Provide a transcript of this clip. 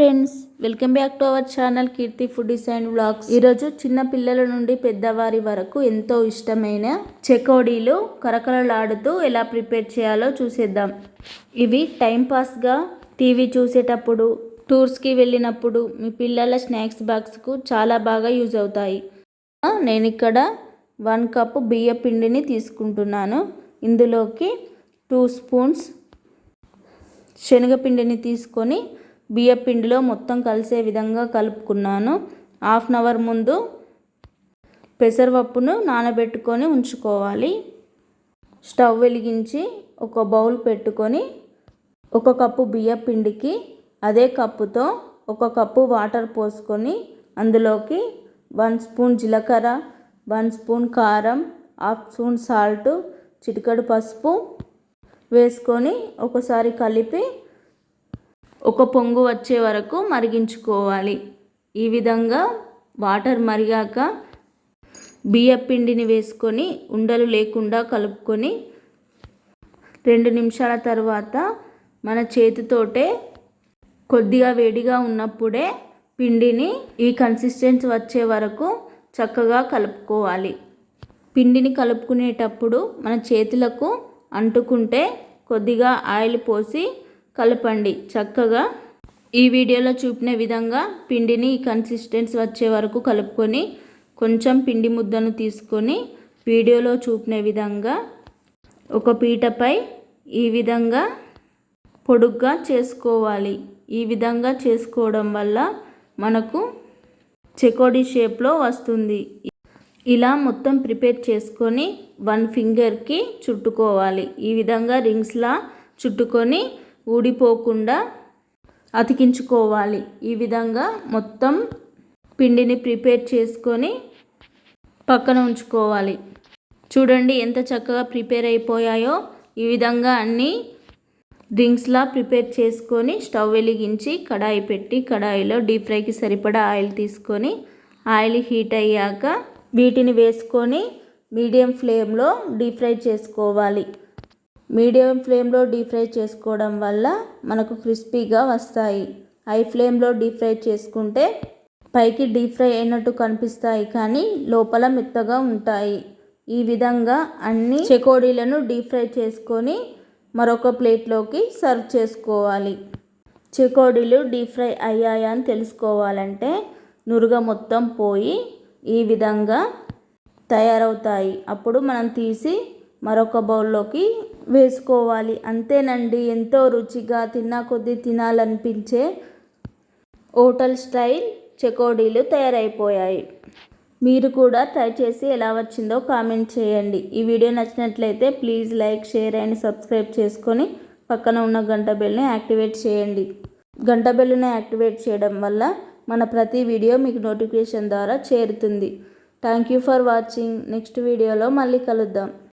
Friends welcome back to our channel Keerthi foodies and vlogs. ఈరోజు చిన్న పిల్లల నుండి పెద్దవారి వరకు ఎంతో ఇష్టమైన చెకోడీలు కరకరలాడుతూ ఎలా ప్రిపేర్ చేయాలో చూసేద్దాం. ఇవి టైంపాస్గా టీవీ చూసేటప్పుడు టూర్స్కి వెళ్ళినప్పుడు మీ పిల్లల స్నాక్స్ బాక్స్కు చాలా బాగా యూజ్ అవుతాయి. నేను ఇక్కడ వన్ కప్ బియ్య పిండిని తీసుకుంటున్నాను. ఇందులోకి టూ స్పూన్స్ శనగపిండిని తీసుకొని బియ్యపిండిలో మొత్తం కలిసే విధంగా కలుపుకున్నాను. హాఫ్ అన్ అవర్ ముందు పెసరపప్పును నానబెట్టుకొని ఉంచుకోవాలి. స్టవ్ వెలిగించి ఒక బౌల్ పెట్టుకొని ఒక కప్పు బియ్యపిండికి అదే కప్పుతో ఒక కప్పు వాటర్ పోసుకొని అందులోకి వన్ స్పూన్ జీలకర్ర వన్ స్పూన్ కారం హాఫ్ స్పూన్ సాల్ట్ చిటికడు పసుపు వేసుకొని ఒకసారి కలిపి ఒక పొంగు వచ్చే వరకు మరిగించుకోవాలి. ఈ విధంగా వాటర్ మరిగాక బియ్యపిండిని వేసుకొని ఉండలు లేకుండా కలుపుకొని రెండు నిమిషాల తర్వాత మన చేతితోటే కొద్దిగా వేడిగా ఉన్నప్పుడే పిండిని ఈ కన్సిస్టెన్సీ వచ్చే వరకు చక్కగా కలుపుకోవాలి. పిండిని కలుపుకునేటప్పుడు మన చేతులకు అంటుకుంటే కొద్దిగా ఆయిల్ పోసి కలపండి. చక్కగా ఈ వీడియోలో చూపిన విధంగా పిండిని కన్సిస్టెన్స్ వచ్చే వరకు కలుపుకొని కొంచెం పిండి ముద్దను తీసుకొని వీడియోలో చూపిన విధంగా ఒక పీటపై ఈ విధంగా పొడుగ్గా చేసుకోవాలి. ఈ విధంగా చేసుకోవడం వల్ల మనకు చెకోడీ షేప్లో వస్తుంది. ఇలా మొత్తం ప్రిపేర్ చేసుకొని వన్ ఫింగర్కి చుట్టుకోవాలి. ఈ విధంగా రింగ్స్లా చుట్టుకొని ఊడిపోకుండా అతికించుకోవాలి. ఈ విధంగా మొత్తం పిండిని ప్రిపేర్ చేసుకొని పక్కన ఉంచుకోవాలి. చూడండి ఎంత చక్కగా ప్రిపేర్ అయిపోయాయో. ఈ విధంగా అన్నీ డ్రింక్స్లా ప్రిపేర్ చేసుకొని స్టవ్ వెలిగించి కడాయి పెట్టి కడాయిలో డీప్ ఫ్రైకి సరిపడా ఆయిల్ తీసుకొని ఆయిల్ హీట్ అయ్యాక వీటిని వేసుకొని మీడియం ఫ్లేమ్లో డీప్ ఫ్రై చేసుకోవాలి. మీడియం ఫ్లేమ్లో డీప్ ఫ్రై చేసుకోవడం వల్ల మనకు క్రిస్పీగా వస్తాయి. హై ఫ్లేమ్లో డీప్ ఫ్రై చేసుకుంటే పైకి డీప్ ఫ్రై అయినట్టు కనిపిస్తాయి కానీ లోపల మెత్తగా ఉంటాయి. ఈ విధంగా అన్ని చెకోడీలను డీప్ ఫ్రై చేసుకొని మరొక ప్లేట్లోకి సర్వ్ చేసుకోవాలి. చెకోడీలు డీప్ ఫ్రై అయ్యాయా అని తెలుసుకోవాలంటే నురుగ మొత్తం పోయి ఈ విధంగా తయారవుతాయి. అప్పుడు మనం తీసి మరొక బౌల్లోకి వేసుకోవాలి. అంతేనండి ఎంతో రుచిగా తిన్నా కొద్దీ తినాలనిపించే హోటల్ స్టైల్ చెకోడీలు తయారైపోయాయి. మీరు కూడా ట్రై చేసి ఎలా వచ్చిందో కామెంట్ చేయండి. ఈ వీడియో నచ్చినట్లయితే please like share and subscribe చేసుకొని పక్కన ఉన్న గంట బెల్ని యాక్టివేట్ చేయండి. గంట బెల్లుని యాక్టివేట్ చేయడం వల్ల మన ప్రతి వీడియో మీకు నోటిఫికేషన్ ద్వారా చేరుతుంది. Thank you for watching. Next వీడియోలో మళ్ళీ కలుద్దాం.